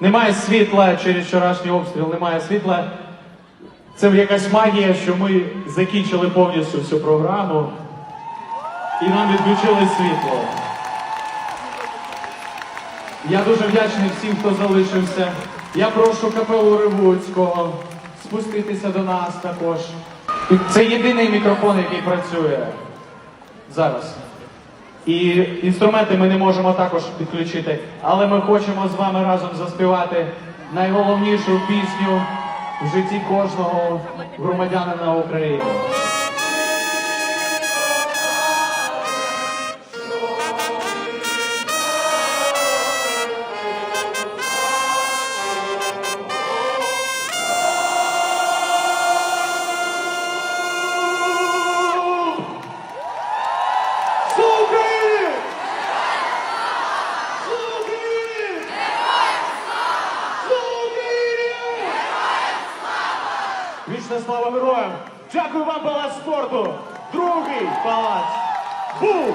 Немає світла через вчорашній обстріл, немає світла. Це якась магія, що ми закінчили повністю всю програму і нам відключили світло. Я дуже вдячний всім, хто залишився. Я прошу капелу Ривуцького спуститися до нас також. Це єдиний мікрофон, який працює зараз. І інструменти ми не можемо також підключити, але ми хочемо з вами разом заспівати найголовнішу пісню в житті кожного громадянина України. Слава Україні! Слава Україні! Слава Україні! Вічна слава героям! Дякую вам, палац спорту! Другий палац! Бум!